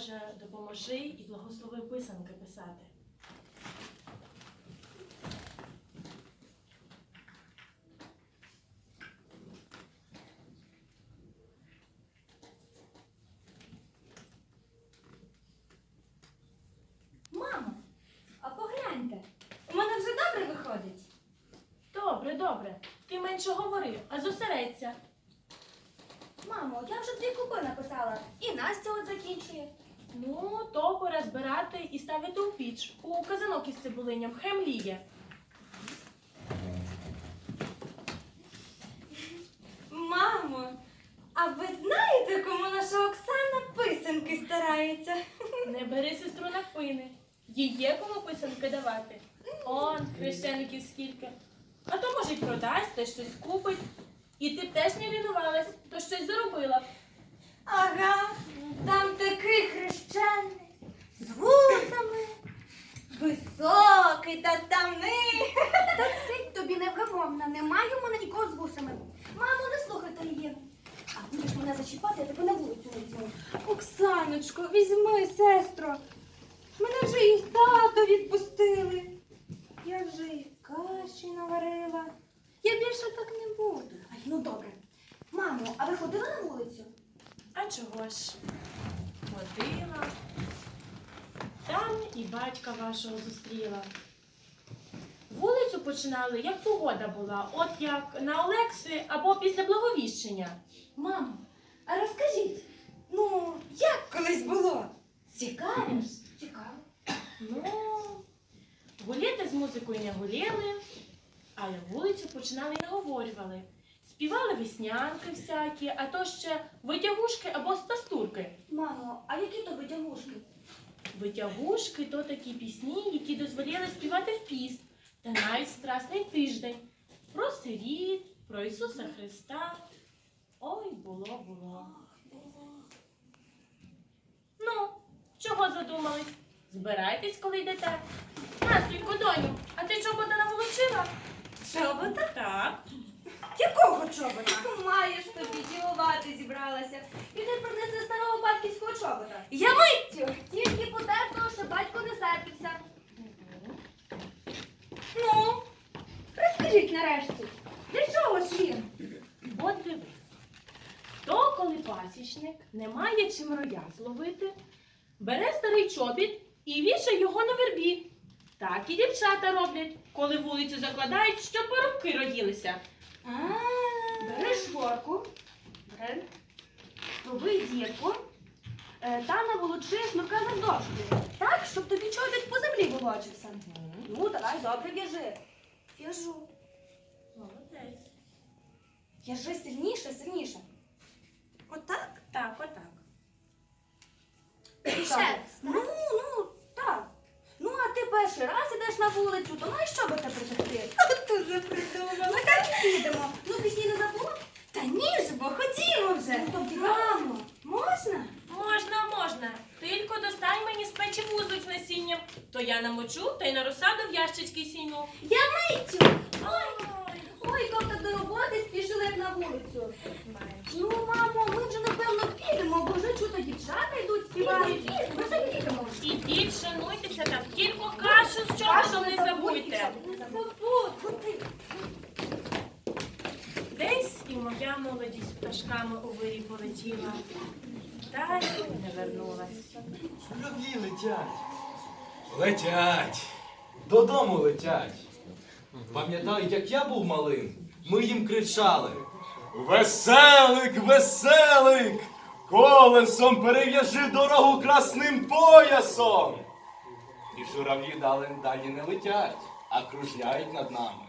Боже, допоможи і благослови писанки писати. Мамо, а погляньте, у мене все добре виходить. Добре, добре. Ти менше говори, а зосередься. Мамо, я вже дві купи написала. І Настя от закінчує. Ну, то пора збирати і ставити у піч. У казанок із цибулиням хемліє. Мамо, а ви знаєте, кому наша Оксана писанки старається? Не бери сестру на пини. Їй є кому писанки давати. Он, хрещеників скільки. А то, може, й продасть, та щось купить. І ти б теж не лінувалась, то щось заробила б. Ага, там такий хрещений, з вусами, високий та ставний. Та сидь тобі невгамовна, немає у мене нікого з вусами. Мамо, не слухайте її. А будеш мене зачіпати, я тебе на вулицю не візьму. Оксаночко, візьми, сестро. Мене вже і тато відпустили. Я вже і каші наварила. Я більше так не буду. Ай, ну добре. Мамо, а ви ходили на вулицю? Чого ж? Ходила. Там і батька вашого зустріла. Вулицю починали, як погода була, от як на Олекси або після благовіщення. Мамо, а розкажіть, ну, як колись було? Цікаво ж? Цікаво. Ну, гуляти з музикою не гуляли, але вулицю починали і наговорювали. Співали веснянки всякі, а то ще витягушки або стастурки. Мамо, а які то витягушки? Витягушки то такі пісні, які дозволяли співати в піст, та навіть страсний тиждень. Про сиріт, про Ісуса Христа. Ой, було, було. Ну, чого задумались? Збирайтесь, коли йдете. Настенько, доню, а ти чобота наволочила? Чобота? Так. Якого чобота? Маєш тобі ділувати зібралася. Іди принеси старого батьківського чобота. Я миттю! Тільки потертого, щоб батько не сердився. Ну, розкажіть нарешті, для чого ж він? От дивись. То, коли пасічник не має чим роя зловити, бере старий чобіт і вішає його на вербі. Так і дівчата роблять, коли вулицю закладають, щоб поробки роділися. А, береш горку, береш, роби дірку, та та наволочи шнурка дошку. Так, щоб тобі чобіт по землі волочився. Ну, давай, добре, в'яжи. В'яжу. Молодець. В'яжи сильніше, сильніше. Вулицю, то на що би тебе притягти? От уже придумала. Ми так і підемо. Ну, пісні не забула? Та ні ж, бо ходімо вже. Мамо, можна? Можна, можна. Тільки достань мені з печі вузлик з насінням, то я намочу та й на розсаду в ящички сіну. Я миттю. Ой, Ой, так до роботи спішили як на вулицю. Ну, мамо, ми вже напевно підемо, бо вже чути дівчата йдуть співають. Ми вже підемо. Ідіть, шануйтеся там, тільки кашу з чобітом не Десь і моя молодість пташками у вирі полетіла. Та й не вернулась. Журавлі летять. Летять. Додому летять. Пам'ятаю, як я був малим, ми їм кричали. Веселик, веселик! Колесом перев'яжи дорогу красним поясом. І журавлі далі, далі не летять, а кружляють над нами.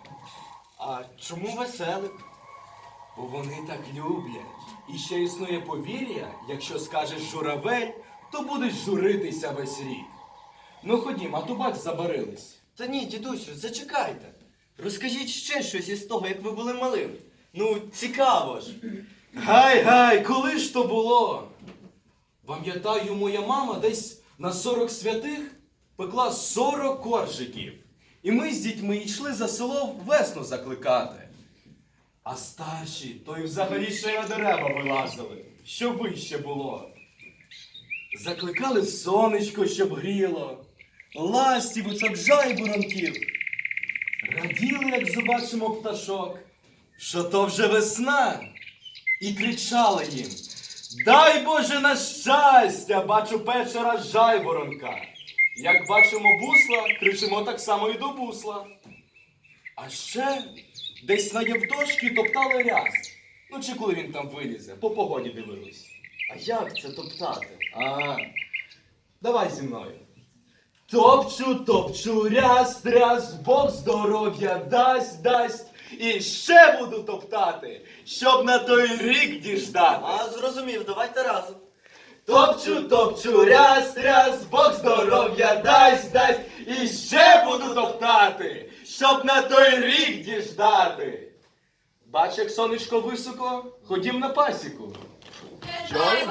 А чому веселик? Бо вони так люблять. І ще існує повір'я, якщо скажеш журавель, то будеш журитися весь рік. Ну ходім, а то бач забарились. Та ні, дідусю, зачекайте. Розкажіть ще щось із того, як ви були малим. Ну, цікаво ж. Гай, гай, коли ж то було? Пам'ятаю, моя мама десь на 40 святих пекла 40 коржиків. І ми з дітьми йшли за село весну закликати. А старші то й взагалі ще на дерева вилазили, що вище було. Закликали сонечко, щоб гріло, ластівочок, жайворонків. Раділи, як побачимо пташок, що то вже весна, і кричали їм. Дай Боже на щастя, бачу печера жайворонка. Як бачимо бусла, кричимо так само і до бусла. А ще десь на Євдошки топтали ряс. Ну чи коли він там вилізе, по погоді дивились. А як це топтати? А, давай зі мною. Топчу, топчу, ряс, ряс, Бог здоров'я дасть, дасть. І ще буду топтати, щоб на той рік діждати. А, зрозумів, давайте разом. Топчу, топчу, ряс, ряс, Бог здоров'я дасть, дасть. І ще буду топтати, щоб на той рік діждати. Бач, як сонечко високо, ходім на пасіку. Ой,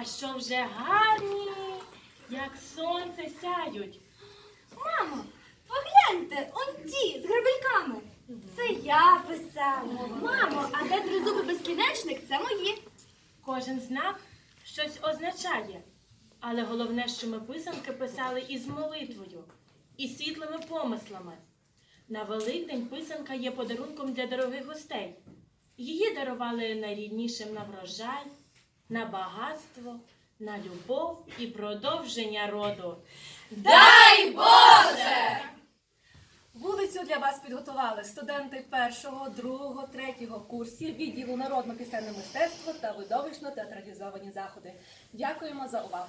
А що вже гарні, як сонце сяють. Мамо, погляньте, он ті з гребельками. Це я писала. Мамо, а де тризубий безкінечник це мої. Кожен знак щось означає. Але головне, що ми писанки писали із молитвою, і світлими помислами. На Великдень писанка є подарунком для дорогих гостей. Її дарували найріднішим на врожай, на багатство, на любов і продовження роду. Дай Боже! Вулицю для вас підготували студенти першого, другого, третього курсів відділу народно-пісенне мистецтво та видовищно театралізовані заходи. Дякуємо за увагу.